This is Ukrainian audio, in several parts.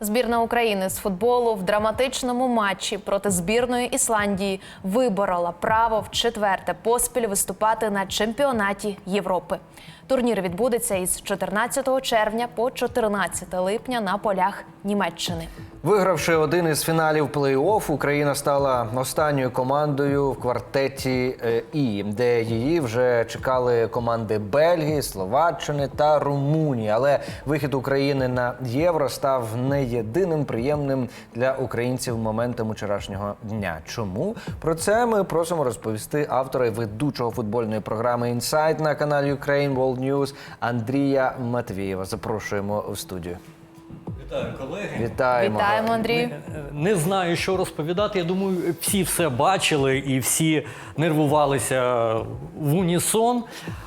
Збірна України з футболу в драматичному матчі проти збірної Ісландії виборола право в четверте поспіль виступати на чемпіонаті Європи. Турнір відбудеться із 14 червня по 14 липня на полях Німеччини. Вигравши один із фіналів плей-офф, Україна стала останньою командою в квартеті е, І, де її вже чекали команди Бельгії, Словаччини та Румунії. Але вихід України на євро став не єдиним приємним для українців моментом вчорашнього дня. Чому про це ми просимо розповісти автора і ведучого футбольної програми «Інсайт» на каналі Ukraine World News Андрія Матвієва. Запрошуємо в студію. Вітаю, колеги. Вітаємо. Вітаємо, Андрію. Не знаю, що розповідати. Я думаю, всі все бачили і всі нервувалися в унісон.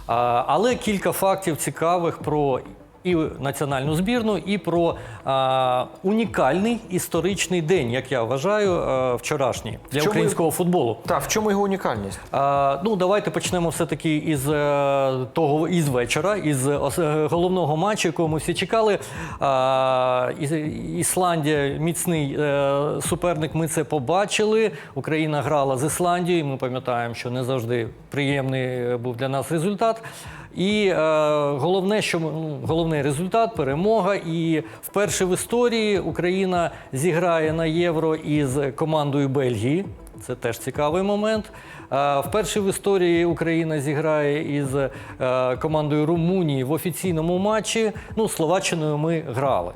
А, Але кілька фактів цікавих про і національну збірну, і про а, унікальний історичний день, як я вважаю, а, вчорашній для чому- українського футболу. Так, в чому його унікальність? А, ну, давайте почнемо все-таки із е, того із вечора, із е, головного матчу, якого ми всі чекали. А, Ісландія міцний е, суперник. Ми це побачили. Україна грала з Ісландією. Ми пам'ятаємо, що не завжди приємний е, був для нас результат. І е, головне, що ну, головний результат перемога. І вперше в історії Україна зіграє на євро із командою Бельгії. Це теж цікавий момент. Вперше в історії Україна зіграє із е, командою Румунії в офіційному матчі. Ну, Словаччиною ми грали.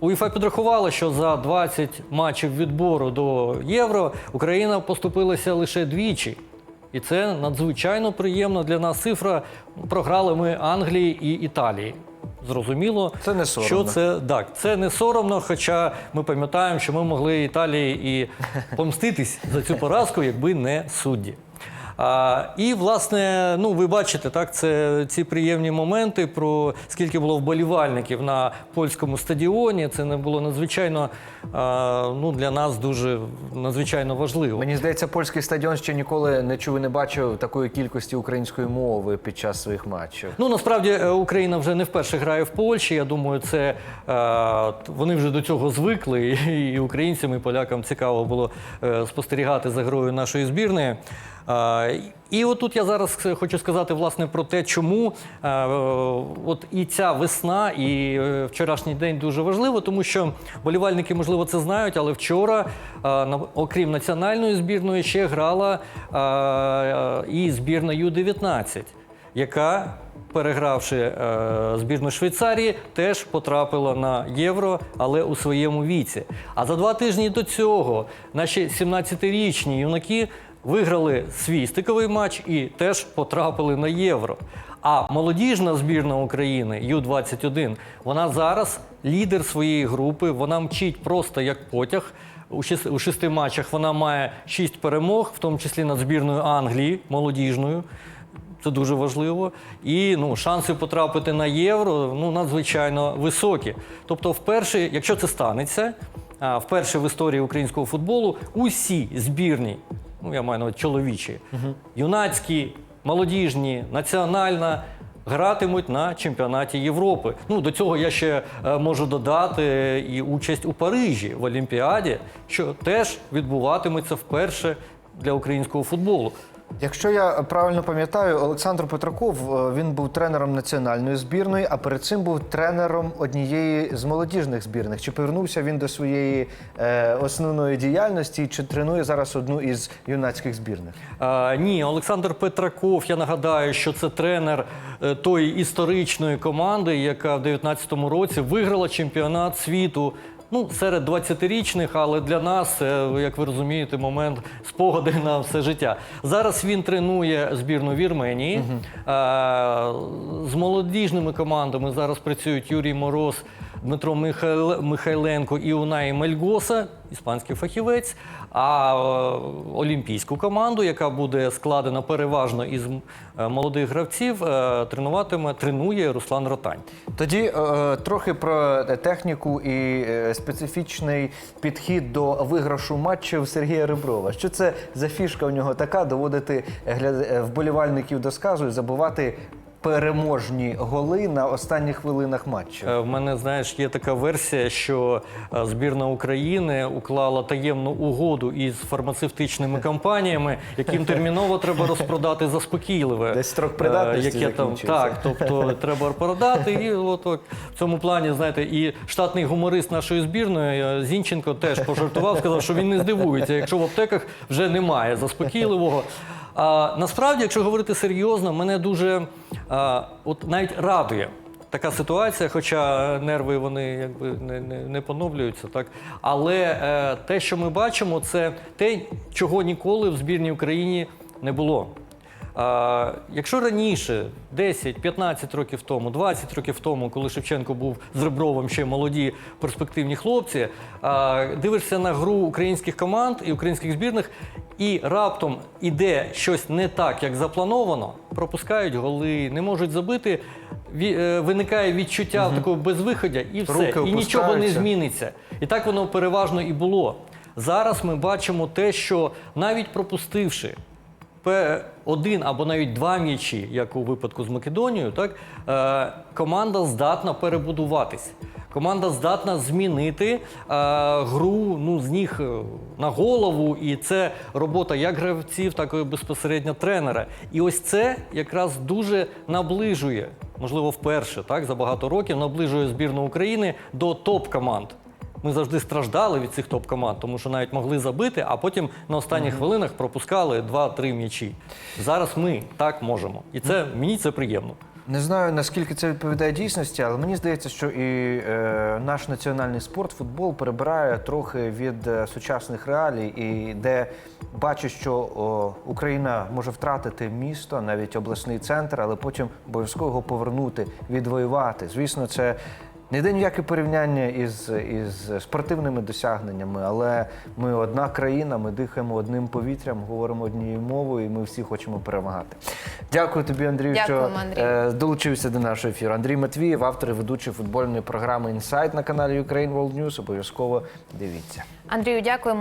УЄФА підрахувала, що за 20 матчів відбору до Євро Україна поступилася лише двічі. І це надзвичайно приємна для нас цифра. Програли ми Англії і Італії. Зрозуміло, Це не що це так. Це не соромно, хоча ми пам'ятаємо, що ми могли Італії і помститись за цю поразку, якби не судді. А, і, власне, ну ви бачите, так, це ці приємні моменти про скільки було вболівальників на польському стадіоні. Це не було надзвичайно а, ну, для нас дуже надзвичайно важливо. Мені здається, польський стадіон ще ніколи не чув і не бачив такої кількості української мови під час своїх матчів. Ну насправді е, Україна вже не вперше грає в Польщі. Я думаю, це е, вони вже до цього звикли, і, і українцям, і полякам цікаво було е, спостерігати за грою нашої збірної. І отут я зараз е, хочу сказати власне про те, чому е, от і ця весна, і е, вчорашній день дуже важливо, тому що болівальники, можливо, це знають, але вчора, окрім національної збірної, ще грала і збірна Ю-19 яка, перегравши е, збірну Швейцарії, теж потрапила на євро, але у своєму віці. А за два тижні до цього наші 17-річні юнаки виграли свій стиковий матч і теж потрапили на євро. А молодіжна збірна України Ю-21, вона зараз лідер своєї групи, вона мчить просто як потяг. У шести, матчах вона має шість перемог, в тому числі над збірною Англії молодіжною. Це дуже важливо. І ну, шанси потрапити на євро ну, надзвичайно високі. Тобто, вперше, якщо це станеться, вперше в історії українського футболу усі збірні, ну я маю на увазі чоловічі, юнацькі, молодіжні, національна. Гратимуть на чемпіонаті Європи. Ну до цього я ще е, можу додати і участь у Парижі в Олімпіаді, що теж відбуватиметься вперше для українського футболу. Якщо я правильно пам'ятаю, Олександр Петраков е, він був тренером національної збірної, а перед цим був тренером однієї з молодіжних збірних. Чи повернувся він до своєї е, основної діяльності, чи тренує зараз одну із юнацьких збірних? А, ні, Олександр Петраков, я нагадаю, що це тренер е, тої історичної команди, яка в 2019 році виграла чемпіонат світу. Ну, серед 20-річних, але для нас, як ви розумієте, момент спогади на все життя. Зараз він тренує збірну Вірменії. Угу. з молодіжними командами зараз працюють Юрій Мороз, Дмитро Михайл- Михайленко і Унай Мельгоса, іспанський фахівець. А е, олімпійську команду, яка буде складена переважно із е, молодих гравців, е, тренуватиме, тренує Руслан Ротань. Тоді трохи про техніку і специфічний підхід до виграшу матчів Сергія Реброва. Що це за фішка у нього така доводити вболівальників до сказу і забувати переможні голи на останніх хвилинах матчу. Е, В мене, знаєш, є така версія, що е, збірна України уклала таємну угоду із фармацевтичними компаніями, яким терміново треба розпродати заспокійливе. Десь строк придатності е, яке там так, тобто треба продати. І от, от в цьому плані, знаєте, і штатний гуморист нашої збірної Зінченко теж пожартував, сказав, що він не здивується, якщо в аптеках вже немає заспокійливого. А насправді, якщо говорити серйозно, мене дуже а, от навіть радує. Така ситуація, хоча нерви вони якби не, не, не поновлюються, так але е, те, що ми бачимо, це те, чого ніколи в збірній Україні не було. Якщо раніше, 10-15 років тому, 20 років тому, коли Шевченко був з Ребровим ще молоді перспективні хлопці, дивишся на гру українських команд і українських збірних, і раптом іде щось не так, як заплановано, пропускають голи, не можуть забити. е, Виникає відчуття такого безвиходя, і все, Руки і нічого не зміниться. І так воно переважно і було. Зараз ми бачимо те, що навіть пропустивши один або навіть два м'ячі, як у випадку з Македонією, так е, команда здатна перебудуватись. Команда здатна змінити е, гру ну, з ніг е, на голову, і це робота як гравців, так і безпосередньо тренера. І ось це якраз дуже наближує, можливо, вперше так за багато років наближує збірну України до топ-команд. Ми завжди страждали від цих топ-команд, тому що навіть могли забити, а потім на останніх хвилинах пропускали 2-3 м'ячі. Зараз ми так можемо. І це мені це приємно. Не знаю наскільки це відповідає дійсності, але мені здається, що і е, наш національний спорт, футбол, перебирає трохи від е, сучасних реалій, і де бачу, що о, Україна може втратити місто, навіть обласний центр, але потім обов'язково його повернути, відвоювати. Звісно, це. Не йде ніяке порівняння із, із спортивними досягненнями, але ми одна країна, ми дихаємо одним повітрям, говоримо однією мовою, і ми всі хочемо перемагати. Дякую тобі, Андрію, що Андрій. е, долучився до нашого ефіру. Андрій Матвієв, автор і ведучий футбольної програми Інсайт на каналі Ukraine World News. Обов'язково дивіться. Андрію, дякуємо.